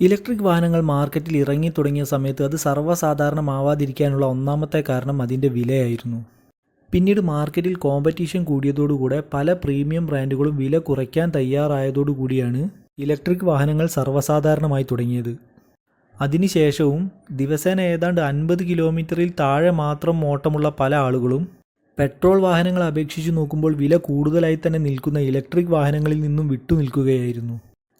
Electric വാഹനങ്ങൾ മാർക്കറ്റിൽ ഇറങ്ങി തുടങ്ങിയ സമയത്ത് അത് സർവസാധാരണമാവാതിരിക്കാനുള്ള ഒന്നാമത്തെ കാരണം അതിന്റെ വിലയായിരുന്നു. പിന്നീട് മാർക്കറ്റിൽ കോമ്പറ്റീഷൻ കൂടിയതോടുകൂടെ പല പ്രീമിയം ബ്രാൻഡുകളും വില കുറയ്ക്കാൻ തയ്യാറായതോടുകൂടിയാണ് ഇലക്ട്രിക് വാഹനങ്ങൾ സർവസാധാരണമായി തുടങ്ങിയത്. അതിനുശേഷവും ദിവസേന ഏതാണ്ട് അൻപത് കിലോമീറ്ററിൽ താഴെ മാത്രം ഓട്ടമുള്ള പല ആളുകളും പെട്രോൾ വാഹനങ്ങളെ അപേക്ഷിച്ച് നോക്കുമ്പോൾ വില കൂടുതലായി തന്നെ നിൽക്കുന്ന ഇലക്ട്രിക് വാഹനങ്ങളിൽ നിന്നും വിട്ടുനിൽക്കുകയായിരുന്നു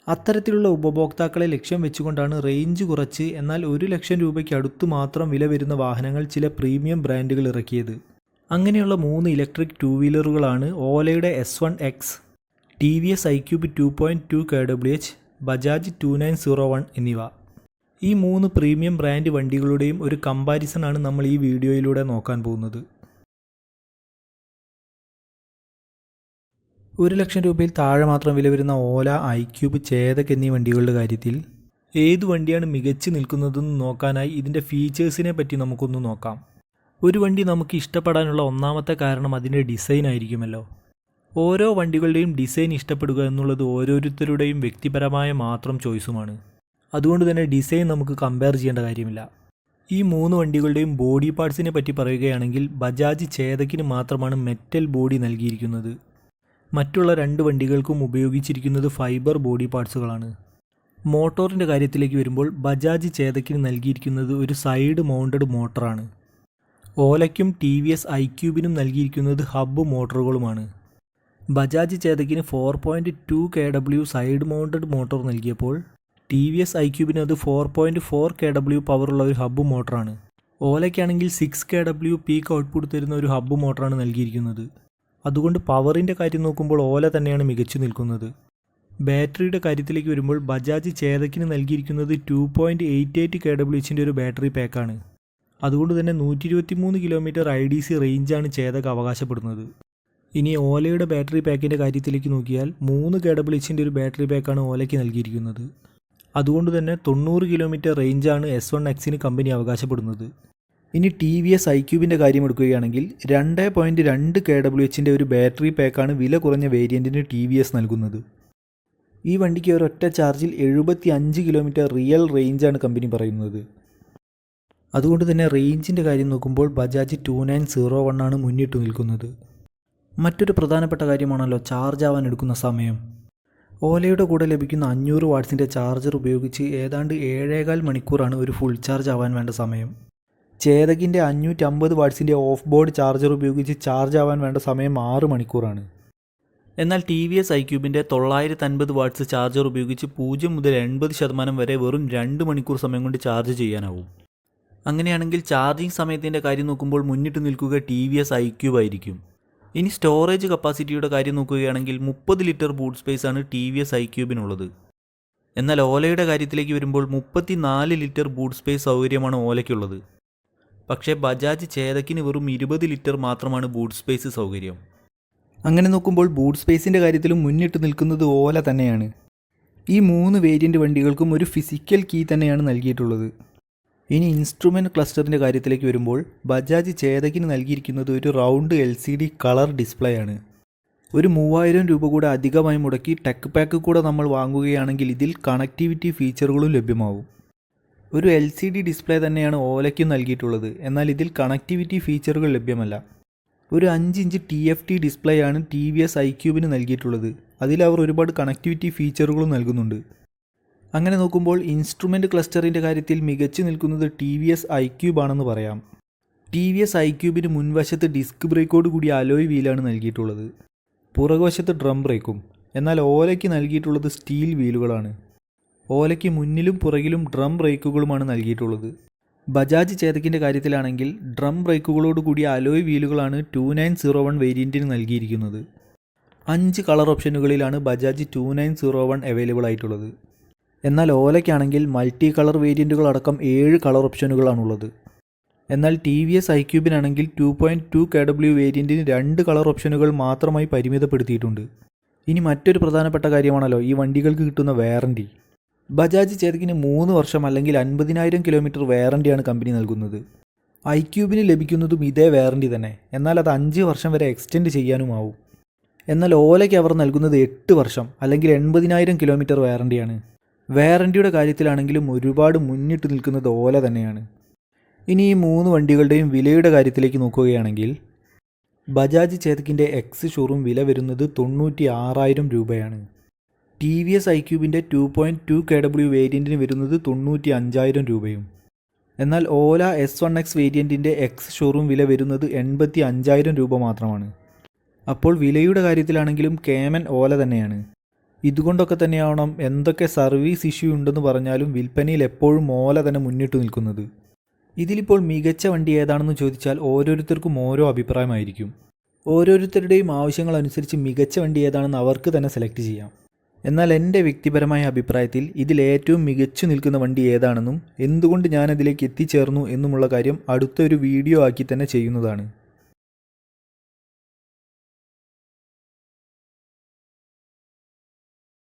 അത്തരത്തിലുള്ള ഉപഭോക്താക്കളെ ലക്ഷ്യം വെച്ചുകൊണ്ടാണ് റേഞ്ച് കുറച്ച് എന്നാൽ ഒരു ലക്ഷം രൂപയ്ക്ക് അടുത്ത് മാത്രം വില വരുന്ന വാഹനങ്ങൾ ചില പ്രീമിയം ബ്രാൻഡുകൾ ഇറക്കിയത്. അങ്ങനെയുള്ള മൂന്ന് ഇലക്ട്രിക് ടു വീലറുകളാണ് ഓലയുടെ S one X T V S iQube two point two K W H Bajaj two nine zero one എന്നിവ. ഈ മൂന്ന് പ്രീമിയം ബ്രാൻഡ് വണ്ടികളുടെയും ഒരു കമ്പാരിസൺ ആണ് നമ്മൾ ഈ വീഡിയോയിലൂടെ നോക്കാൻ പോകുന്നത്. ഒരു ലക്ഷം രൂപയിൽ താഴെ മാത്രം വില വരുന്ന ഓല ഐ ക്യൂബ് ചേതക് എന്നീ വണ്ടികളുടെ കാര്യത്തിൽ ഏത് വണ്ടിയാണ് മികച്ചു നിൽക്കുന്നതെന്ന് നോക്കാനായി ഇതിന്റെ ഫീച്ചേഴ്സിനെ പറ്റി നമുക്കൊന്ന് നോക്കാം. ഒരു വണ്ടി നമുക്ക് ഇഷ്ടപ്പെടാനുള്ള ഒന്നാമത്തെ കാരണം അതിന്റെ ഡിസൈൻ ആയിരിക്കുമല്ലോ. ഓരോ വണ്ടികളുടെയും ഡിസൈൻ ഇഷ്ടപ്പെടുക എന്നുള്ളത് ഓരോരുത്തരുടെയും വ്യക്തിപരമായ മാത്രം ചോയ്സുമാണ് അതുകൊണ്ട് തന്നെ ഡിസൈൻ നമുക്ക് കമ്പയർ ചെയ്യേണ്ട കാര്യമില്ല. ഈ മൂന്ന് വണ്ടികളുടെയും ബോഡി പാർട്സിനെ പറ്റി പറയുകയാണെങ്കിൽ ബജാജ് ചേതക്കിന് മാത്രമാണ് മെറ്റൽ ബോഡി നൽകിയിരിക്കുന്നത്. മറ്റുള്ള രണ്ട് വണ്ടികൾക്കും ഉപയോഗിച്ചിരിക്കുന്നത് ഫൈബർ ബോഡി പാർട്സുകളാണ്. മോട്ടോറിന്റെ കാര്യത്തിലേക്ക് വരുമ്പോൾ ബജാജ് ചേതക്കിന് നൽകിയിരിക്കുന്നത് ഒരു സൈഡ് മൗണ്ടഡ് മോട്ടറാണ്. ഓലയ്ക്കും ടി വി എസ് ഐ ക്യൂബിനും നൽകിയിരിക്കുന്നത് ഹബ്ബ് മോട്ടോറുകളുമാണ്. Bajaj ചേതക്കിന് four point two K W side mounted motor നൽകിയപ്പോൾ ടി വി എസ് ഐ ക്യൂബിന് അത് four point four K W പവറുള്ള ഒരു ഹബ്ബ് മോട്ടറാണ്. ഓലയ്ക്കാണെങ്കിൽ six K W peak output തരുന്ന ഒരു ഹബ്ബ് മോട്ടറാണ് നൽകിയിരിക്കുന്നത്. അതുകൊണ്ട് പവറിന്റെ കാര്യം നോക്കുമ്പോൾ ഓല തന്നെയാണ് മികച്ചു നിൽക്കുന്നത്. ബാറ്ററിയുടെ കാര്യത്തിലേക്ക് വരുമ്പോൾ ബജാജ് ചേതക്കിന് നൽകിയിരിക്കുന്നത് two point eight eight K W എച്ചിന്റെ ഒരു ബാറ്ററി പാക്കാണ്. അതുകൊണ്ട് തന്നെ നൂറ്റി ഇരുപത്തി മൂന്ന് കിലോമീറ്റർ ഐ ഡി സി റേഞ്ചാണ് ചേതക് അവകാശപ്പെടുന്നത്. ഇനി ഓലയുടെ ബാറ്ററി പാക്കിന്റെ കാര്യത്തിലേക്ക് നോക്കിയാൽ മൂന്ന് കെ ഡബ്ല്യു എച്ചിന്റെ ഒരു ബാറ്ററി പാക്കാണ് ഓലയ്ക്ക് നൽകിയിരിക്കുന്നത്. അതുകൊണ്ട് തന്നെ തൊണ്ണൂറ് കിലോമീറ്റർ റേഞ്ചാണ് എസ് വൺ എക്സിന് കമ്പനി അവകാശപ്പെടുന്നത്. ഇനി ടി വി എസ് ഐ ക്യൂബിന്റെ കാര്യം എടുക്കുകയാണെങ്കിൽ രണ്ട് പോയിന്റ് രണ്ട് കെ ഡബ്ല്യു എച്ചിന്റെ ഒരു ബാറ്ററി പാക്കാണ് വില കുറഞ്ഞ വേരിയന്റിന് ടി വി എസ് നൽകുന്നത്. ഈ വണ്ടിക്ക് ഒരൊറ്റ ചാർജിൽ എഴുപത്തി അഞ്ച് കിലോമീറ്റർ റിയൽ റേഞ്ചാണ് കമ്പനി പറയുന്നത്. അതുകൊണ്ട് തന്നെ റേഞ്ചിന്റെ കാര്യം നോക്കുമ്പോൾ Bajaj two nine zero one ആണ് മുന്നിട്ട് നിൽക്കുന്നത്. മറ്റൊരു പ്രധാനപ്പെട്ട കാര്യമാണല്ലോ ചാർജ് ആവാൻ എടുക്കുന്ന സമയം. ഓലയുടെ കൂടെ ലഭിക്കുന്ന അഞ്ഞൂറ് വാട്ട്സിന്റെ ചാർജർ ഉപയോഗിച്ച് ഏതാണ്ട് ഏഴേകാൽ മണിക്കൂറാണ് ഒരു ഫുൾ ചാർജ് ആവാൻ വേണ്ട സമയം. ചേതകിന്റെ അഞ്ഞൂറ്റമ്പത് വാട്ട്സിന്റെ ഓഫ് ബോർഡ് ചാർജർ ഉപയോഗിച്ച് ചാർജ് ആവാൻ വേണ്ട സമയം ആറ് മണിക്കൂറാണ്. എന്നാൽ ടി വി എസ് ഐ ക്യൂബിന്റെ തൊള്ളായിരത്തി അൻപത് വാട്ട്സ് ചാർജർ ഉപയോഗിച്ച് പൂജ്യം മുതൽ എൺപത് ശതമാനം വരെ വെറും രണ്ട് മണിക്കൂർ സമയം കൊണ്ട് ചാർജ് ചെയ്യാനാവും. അങ്ങനെയാണെങ്കിൽ ചാർജിങ് സമയത്തിന്റെ കാര്യം നോക്കുമ്പോൾ മുന്നിട്ട് നിൽക്കുക ടി വി എസ് ഐ ആയിരിക്കും. ഇനി സ്റ്റോറേജ് കപ്പാസിറ്റിയുടെ കാര്യം നോക്കുകയാണെങ്കിൽ മുപ്പത് ലിറ്റർ ബൂട്ട് സ്പേസ് ആണ് ടി വി എസ് ഐ ക്യൂബിനുള്ളത് എന്നാൽ ഓലയുടെ കാര്യത്തിലേക്ക് വരുമ്പോൾ മുപ്പത്തി നാല് ലിറ്റർ ബൂട്ട് സ്പേസ് സൗകര്യമാണ് ഓലയ്ക്കുള്ളത്. പക്ഷേ ബജാജ് ചേതക്കിന് വെറും ഇരുപത് ലിറ്റർ മാത്രമാണ് ബൂട്ട് സ്പേസ് സൗകര്യം. അങ്ങനെ നോക്കുമ്പോൾ ബൂട്ട് സ്പേസിന്റെ കാര്യത്തിലും മുന്നിട്ട് നിൽക്കുന്നത് ഓല തന്നെയാണ്. ഈ മൂന്ന് വേരിയന്റ് വണ്ടികൾക്കും ഒരു ഫിസിക്കൽ കീ തന്നെയാണ് നൽകിയിട്ടുള്ളത്. ഇനി ഇൻസ്ട്രുമെന്റ് ക്ലസ്റ്ററിന്റെ കാര്യത്തിലേക്ക് വരുമ്പോൾ ബജാജ് ചേതകിന് നൽകിയിരിക്കുന്നത് ഒരു round L C D colour display ആണ്. ഒരു മൂവായിരം രൂപ കൂടെ അധികമായി മുടക്കി ടെക് പാക്ക് കൂടെ നമ്മൾ വാങ്ങുകയാണെങ്കിൽ ഇതിൽ കണക്ടിവിറ്റി ഫീച്ചറുകളും ലഭ്യമാവും. ഒരു എൽ സി ഡി ഡിസ്പ്ലേ തന്നെയാണ് ഓലയ്ക്കും നൽകിയിട്ടുള്ളത്. എന്നാൽ ഇതിൽ കണക്ടിവിറ്റി ഫീച്ചറുകൾ ലഭ്യമല്ല. ഒരു അഞ്ച് inch T F T display ആണ് ടി വി എസ് ഐ ക്യൂബിന് നൽകിയിട്ടുള്ളത്. അതിൽ അവർ ഒരുപാട് കണക്ടിവിറ്റി ഫീച്ചറുകളും നൽകുന്നുണ്ട്. അങ്ങനെ നോക്കുമ്പോൾ ഇൻസ്ട്രുമെന്റ് ക്ലസ്റ്ററിന്റെ കാര്യത്തിൽ മികച്ചു നിൽക്കുന്നത് ടി വി എസ് ഐ ക്യൂബാണെന്ന് പറയാം. ടി വി എസ് ഐ ക്യൂബിന് മുൻവശത്ത് ഡിസ്ക് ബ്രേക്കോട് കൂടി അലോയ് വീലാണ് നൽകിയിട്ടുള്ളത്. പുറകുവശത്ത് ഡ്രം ബ്രേക്കും. എന്നാൽ ഓലയ്ക്ക് നൽകിയിട്ടുള്ളത് സ്റ്റീൽ വീലുകളാണ്. ഓലയ്ക്ക് മുന്നിലും പുറകിലും ഡ്രം ബ്രേക്കുകളുമാണ് നൽകിയിട്ടുള്ളത്. ബജാജ് ചേതക്കിന്റെ കാര്യത്തിലാണെങ്കിൽ ഡ്രം ബ്രേക്കുകളോട് കൂടിയ അലോയ് വീലുകളാണ് ടു നയൻ സീറോ വൺ വേരിയന്റിന് നൽകിയിരിക്കുന്നത്. അഞ്ച് colour ഓപ്ഷനുകളിലാണ് Bajaj two nine zero one available ആയിട്ടുള്ളത്. എന്നാൽ ഓലയ്ക്കാണെങ്കിൽ മൾട്ടി കളർ വേരിയന്റുകൾ അടക്കം ഏഴ് കളർ ഓപ്ഷനുകളാണുള്ളത്. എന്നാൽ ടി വി എസ് ഐ ക്യൂബിനാണെങ്കിൽ two point two K W വേരിയന്റിന് രണ്ട് കളർ ഓപ്ഷനുകൾ മാത്രമായി പരിമിതപ്പെടുത്തിയിട്ടുണ്ട്. ഇനി മറ്റൊരു പ്രധാനപ്പെട്ട കാര്യമാണല്ലോ ഈ വണ്ടികൾക്ക് കിട്ടുന്ന വാറണ്ടി ബജാജ് ചേതകിന് മൂന്ന് വർഷം അല്ലെങ്കിൽ അൻപതിനായിരം കിലോമീറ്റർ വാറണ്ടിയാണ് കമ്പനി നൽകുന്നത്. ഐ ക്യൂബിന് ലഭിക്കുന്നതും ഇതേ വാറണ്ടി തന്നെ. എന്നാൽ അത് അഞ്ച് വർഷം വരെ എക്സ്റ്റെൻഡ് ചെയ്യാനുമാവും. എന്നാൽ ഓലയ്ക്ക് അവർ നൽകുന്നത് എട്ട് വർഷം അല്ലെങ്കിൽ എൺപതിനായിരം കിലോമീറ്റർ വാറണ്ടിയാണ്. വാറന്റിയുടെ കാര്യത്തിലാണെങ്കിലും ഒരുപാട് മുന്നിട്ട് നിൽക്കുന്നത് ഓല തന്നെയാണ്. ഇനി ഈ മൂന്ന് വണ്ടികളുടെയും വിലയുടെ കാര്യത്തിലേക്ക് നോക്കുകയാണെങ്കിൽ ബജാജ് ചേതക്കിന്റെ എക്സ് ഷോറൂം വില വരുന്നത് തൊണ്ണൂറ്റി ആറായിരം രൂപയാണ്. T V S I ക്യൂബിന്റെ two point two K W വേരിയന്റിന് വരുന്നത് തൊണ്ണൂറ്റി അഞ്ചായിരം രൂപയും. എന്നാൽ ഓല എസ് വൺ എക്സ് വേരിയന്റിന്റെ എക്സ് ഷോറൂം വില വരുന്നത് എൺപത്തി അഞ്ചായിരം രൂപ മാത്രമാണ്. അപ്പോൾ വിലയുടെ കാര്യത്തിലാണെങ്കിലും കേമൻ ഓല തന്നെയാണ്. ഇതുകൊണ്ടൊക്കെ തന്നെയാവണം എന്തൊക്കെ സർവീസ് ഇഷ്യൂ ഉണ്ടെന്ന് പറഞ്ഞാലും വിൽപ്പനയിൽ എപ്പോഴും ഓല തന്നെ മുന്നിട്ട് നിൽക്കുന്നത്. ഇതിലിപ്പോൾ മികച്ച വണ്ടി ഏതാണെന്ന് ചോദിച്ചാൽ ഓരോരുത്തർക്കും ഓരോ അഭിപ്രായമായിരിക്കും. ഓരോരുത്തരുടെയും ആവശ്യങ്ങൾ അനുസരിച്ച് മികച്ച വണ്ടി ഏതാണെന്ന് അവർക്ക് തന്നെ സെലക്ട് ചെയ്യാം. എന്നാൽ എന്റെ വ്യക്തിപരമായ അഭിപ്രായത്തിൽ ഇതിലേറ്റവും മികച്ചു നിൽക്കുന്ന വണ്ടി ഏതാണെന്നും എന്തുകൊണ്ട് ഞാനതിലേക്ക് എത്തിച്ചേർന്നു എന്നുമുള്ള കാര്യം അടുത്തൊരു വീഡിയോ ആക്കി തന്നെ ചെയ്യുന്നതാണ്.